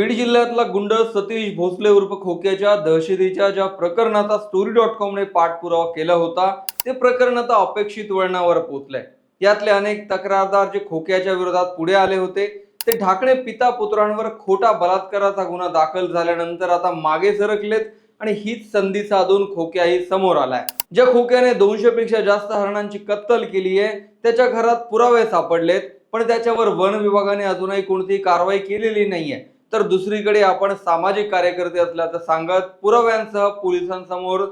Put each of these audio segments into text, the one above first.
बीड जिल्ह्यातला गुंड सतीश भोसले उर्फ खोक्याच्या दहशतीच्या ज्या प्रकरणाचा स्टोरी डॉट कॉमने पाठपुरावा केला होता ते प्रकरण आता अपेक्षित वळणावर पोहोचलंय यातले अनेक तक्रारदार जे खोक्याच्या विरोधात पुढे आले होते ते ढाकणे पिता पुत्रांवर खोटा बलात्काराचा गुन्हा दाखल झाल्यानंतर आता मागे सरकलेत आणि हीच संधी साधून खोक्याही समोर आलाय. ज्या खोक्याने दोनशे पेक्षा जास्त हरणांची कत्तल केली आहे त्याच्या घरात पुरावे सापडलेत पण त्याच्यावर वन विभागाने अजूनही कोणतीही कारवाई केलेली नाहीये. तर दुसरीकडे आपण सामाजिक कार्यकर्ते असल्याचं सांगत पुराव्यांसह पोलिसांसमोर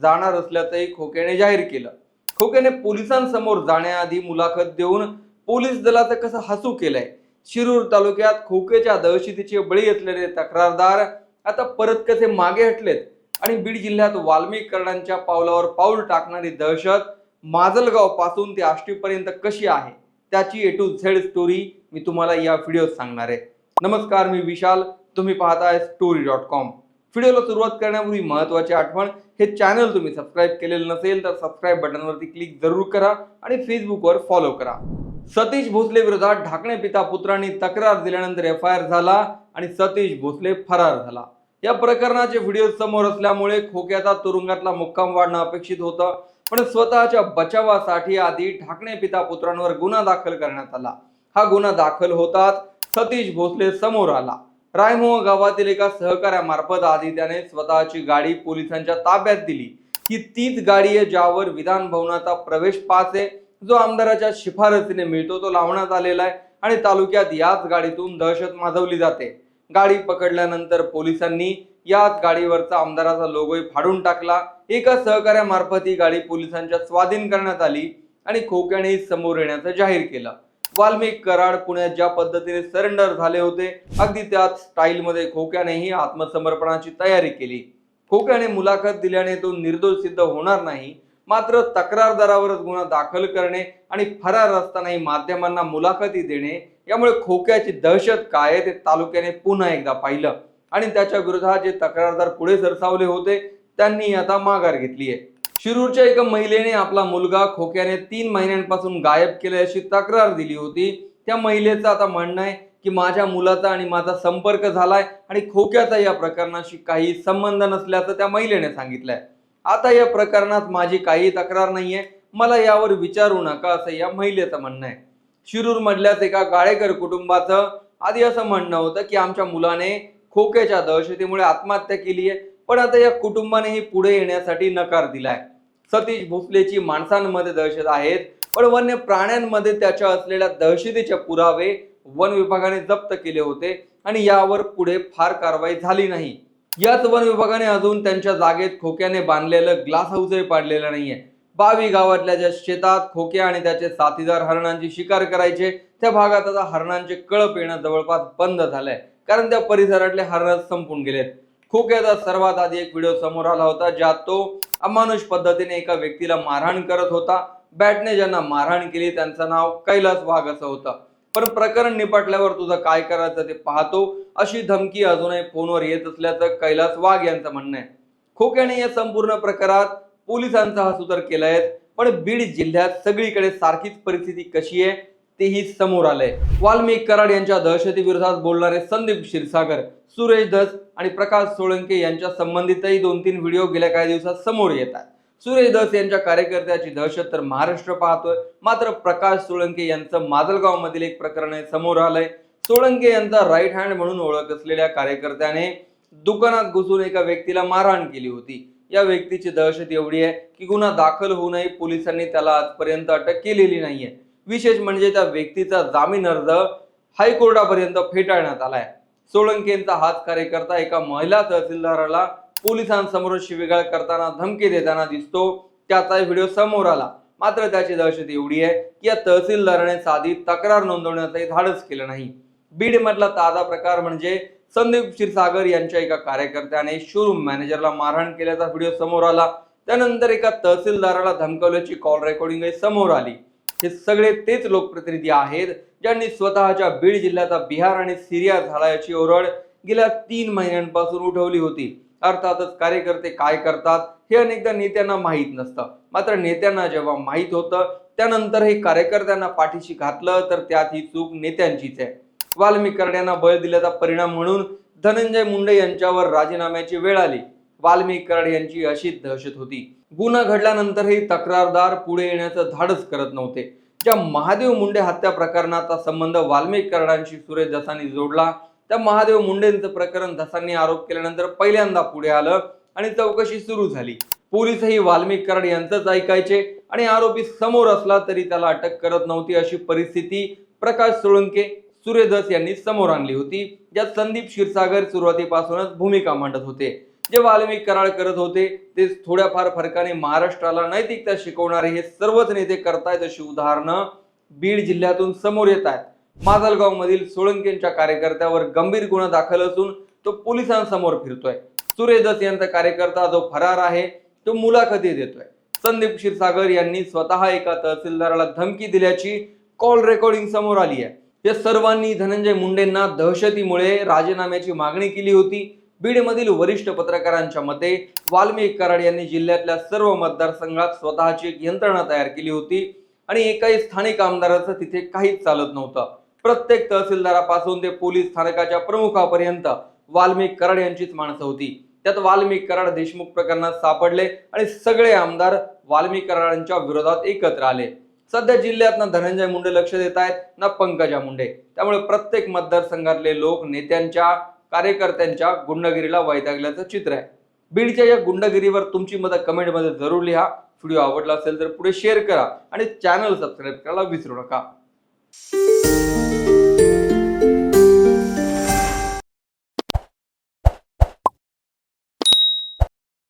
जाणार असल्याचंही खोकेने जाहीर केलं. खोकेने पोलिसांसमोर जाण्याआधी मुलाखत देऊन पोलीस दलाचं कसं हसू केलंय? शिरूर तालुक्यात खोकेच्या दहशतीचे बळी असलेले तक्रारदार आता परत कसे मागे हटलेत? आणि बीड जिल्ह्यात वाल्मीकरणांच्या पावलावर पाऊल टाकणारी दहशत माजलगावपासून ते आष्टीपर्यंत कशी आहे? त्याची ए टू झेड स्टोरी मी तुम्हाला या व्हिडिओत सांगणार आहे. नमस्कार मी विशाल. तुम्ही पाहताय स्टोरी डॉट कॉम व्हिडिओला सुरुवात करण्यापूर्वी महत्वाची आठवण हे चॅनल तुम्ही सबस्क्राईब केलेलं नसेल तर सबस्क्राईब बटनवरती क्लिक जरूर करा आणि फेसबुकवर फॉलो करा. सतीश भोसले विरोधात ढाकणे पिता पुत्रांनी तक्रार दिल्यानंतर एफ आय आर झाला आणि सतीश भोसले फरार झाला. या प्रकरणाचे व्हिडिओ समोर असल्यामुळे खोक्याचा तुरुंगातला मुक्काम वाढणं अपेक्षित होतं पण स्वतःच्या बचावासाठी आधी ढाकणे पिता पुत्रांवर गुन्हा दाखल करण्यात आला. हा गुन्हा दाखल होताच सतीश भोसले समोर आला. रायमोह गावातील एका सहकार्यामार्फत आधी त्याने स्वतःची गाडी पोलिसांच्या ताब्यात दिली. ही तीच गाडी आहे ज्यावर विधान भवनाचा प्रवेश पास आहे. जो आमदाराच्या शिफारसीने मिळतो तो लावण्यात आलेला आहे आणि तालुक्यात याच गाडीतून दहशत माजवली जाते. गाडी पकडल्यानंतर पोलिसांनी याच गाडीवरचा आमदाराचा लोगोही फाडून टाकला. एका सहकार्यामार्फत ही गाडी पोलिसांच्या स्वाधीन करण्यात आली आणि खोक्याने समोर येण्याचं जाहीर केलं. वाल्मिक कराड पुण्यात ज्या पद्धतीने सरेंडर झाले होते अगदी त्याच स्टाईलमध्ये खोक्यानेही आत्मसमर्पणाची तयारी केली. खोक्याने मुलाखत दिल्याने तो निर्दोष सिद्ध होणार नाही मात्र तक्रारदारावरच गुन्हा दाखल करणे आणि फरार असतानाही माध्यमांना मुलाखती देणे यामुळे खोक्याची दहशत काय आहे ते तालुक्याने पुन्हा एकदा पाहिलं. आणि त्याच्या विरोधात जे तक्रारदार पुढे सरसावले होते त्यांनी आता माघार घेतली आहे. शिरूरच्या एका महिलेने आपला मुलगा खोक्याने तीन महिन्यांपासून गायब केल्याची तक्रार दिली होती. त्या महिलेचं आता म्हणणं आहे की माझ्या मुलाचा आणि माझा संपर्क झालाय आणि खोक्याचा या प्रकरणाशी काही संबंध नसल्याचं त्या महिलेने सांगितलंय. आता या प्रकरणात माझी काही तक्रार नाहीये. मला यावर विचारू नका असं या महिलेचं म्हणणं आहे. शिरूर मधल्याच एका गाळेकर कुटुंबाचं आधी असं म्हणणं होतं की आमच्या मुलाने खोक्याच्या दहशतीमुळे आत्महत्या केली आहे पण आता या कुटुंबानेही पुढे येण्यासाठी नकार दिलाय. सतीश भोसलेची माणसांमध्ये दहशत आहेत. पण वन्य प्राण्यांमध्ये त्याच्या असलेल्या दहशतीचे पुरावे वन विभागाने जप्त केले होते आणि यावर पुढे फार कारवाई झाली नाही. याच वन विभागाने अजून त्यांच्या जागेत खोक्याने बांधलेलं ग्लास हाऊसही पाडलेलं नाहीये. बावी गावातल्या ज्या शेतात खोक्या आणि त्याचे साथीदार हरणांची शिकार करायचे त्या भागात आता हरणांचे कळप येणं जवळपास बंद झालंय. कारण त्या परिसरातले हरण संपून गेलेत. खोक्याचा सर्वात आधी एक व्हिडिओ समोर आला होता ज्यात तो अमानुष पद्धतीने एका व्यक्तीला मारहाण करत होता. बॅटने ज्यांना मारहाण केली त्यांचं नाव कैलास वाघ असं होतं. पण प्रकरण निपटल्यावर तुझं काय करायचं ते पाहतो. अशी धमकी अजूनही फोनवर येत असल्याचं कैलास वाघ यांचं म्हणणं आहे. खोक्याने या संपूर्ण प्रकारात पोलिसांचा हा सुधार केलाय पण बीड जिल्ह्यात सगळीकडे सारखीच परिस्थिती कशी आहे? तेही समोर आलंय. वाल्मिक कराड यांच्या दहशती विरोधात बोलणारे संदीप क्षीरसागर सुरेश दस आणि प्रकाश सोळंके यांच्या संबंधितही दोन तीन व्हिडिओ गेल्या काही दिवसात समोर येत आहेत सुरेश दस यांच्या कार्यकर्त्याची दहशत तर महाराष्ट्र पाहतोय. मात्र प्रकाश सोळंके यांचं माजलगाव मधील एक प्रकरण आहे समोर आलंय. सोळंके यांचा राईट हँड म्हणून ओळख असलेल्या कार्यकर्त्याने दुकानात घुसून एका व्यक्तीला मारहाण केली होती. या व्यक्तीची दहशत एवढी आहे की गुन्हा दाखल होऊनही पोलिसांनी त्याला आजपर्यंत अटक केलेली नाहीये. विशेष म्हणजे त्या व्यक्तीचा जामीन अर्ज हायकोर्टापर्यंत फेटाळण्यात आलाय. सोळंकेंचा हाच कार्यकर्ता एका महिला तहसीलदाराला पोलिसांसमोर शिवेगाळ करताना धमकी देताना दिसतो. त्याचा व्हिडिओ समोर आला. मात्र त्याची दहशत एवढी आहे की या तहसीलदाराने साधी तक्रार नोंदवण्याचंही धाडस केलं नाही. बीड मधला ताजा प्रकार म्हणजे संदीप क्षीरसागर यांच्या एका कार्यकर्त्याने शोरूम मॅनेजरला मारहाण केल्याचा व्हिडिओ समोर आला. त्यानंतर एका तहसीलदाराला धमकवल्याची कॉल रेकॉर्डिंगही समोर आली. हे सगळे तेच लोकप्रतिनिधी आहेत ज्यांनी स्वतःच्या बीड जिल्ह्याचा बिहार आणि सिरिया झाला याची ओरड गेल्या तीन महिन्यांपासून उठवली होती. अर्थातच कार्यकर्ते काय करतात हे अनेकदा नेत्यांना माहीत नसतं. मात्र नेत्यांना जेव्हा माहीत होतं त्यानंतर हे कार्यकर्त्यांना पाठीशी घातलं तर त्यात ही चूक नेत्यांचीच आहे. वाल्मिक करड्यांना बळ दिल्याचा परिणाम म्हणून धनंजय मुंडे यांच्यावर राजीनाम्याची वेळ आली. वाल्मिक कराड यांची अशी दहशत होती. गुन्हा घडल्यानंतरही तक्रारदार पुढे येण्याचं धाडस करत नव्हते. ज्या महादेव मुंडे हत्या प्रकरणाचा संबंध वाल्मिक कराडांशी सुरेश दसांनी जोडला त्या महादेव मुंडेंचं प्रकरण दसांनी आरोप केल्यानंतर पहिल्यांदा पुढे आलं आणि चौकशी सुरू झाली. पोलिसही वाल्मिक कराड यांचंच ऐकायचे आणि आरोपी समोर असला तरी त्याला अटक करत नव्हती अशी परिस्थिती प्रकाश सोळंके सूर्यदस यांनी समोर आणली होती ज्यात संदीप क्षीरसागर सुरुवातीपासूनच भूमिका मांडत होते. जे वाल्मिक करार करत होते ते थोड्याफार फरकाने महाराष्ट्राला नैतिकता शिकवणारे हे सर्वच नेते करतायत अशी उदाहरणं बीड जिल्ह्यातून समोर येत आहेत. माजलगाव मधील सोळंकेंच्या कार्यकर्त्यावर गंभीर गुन्हा दाखल असून तो पोलिसांसमोर फिरतोय. सूर्यदस यांचा कार्यकर्ता जो फरार आहे तो मुलाखती देतोय संदीप क्षीरसागर यांनी स्वतः एका तहसीलदाराला धमकी दिल्याची कॉल रेकॉर्डिंग समोर आली आहे. या सर्वांनी धनंजय मुंडेंना दहशतीमुळे राजीनाम्याची मागणी केली होती. बीडमधील वरिष्ठ पत्रकारांच्या मते वाल्मिक कराड यांनी जिल्ह्यातल्या सर्व मतदारसंघात स्वतःची एक यंत्रणा तयार केली होती आणि एकाही स्थानिक आमदाराचं तिथे काहीच चालत नव्हतं. प्रत्येक तहसीलदारापासून ते पोलीस स्थानकाच्या प्रमुखापर्यंत वाल्मिक कराड यांचीच माणसं होती. त्यात वाल्मिक कराड देशमुख प्रकरणात सापडले आणि सगळे आमदार वाल्मिक कराडांच्या विरोधात एकत्र आले. सध्या जिल्ह्यात ना धनंजय मुंडे लक्ष देत आहेत ना पंकजा मुंडे. त्यामुळे प्रत्येक मतदारसंघातले लोक नेत्यांच्या कार्यकर्त्यांच्या गुंडगिरीला वैतागल्याचं चित्र आहे. बीडच्या या गुंडगिरीवर तुमची मदत कमेंटमध्ये जरूर लिहा. व्हिडिओ आवडला असेल तर पुढे शेअर करा आणि चॅनल सबस्क्राईब करायला विसरू नका.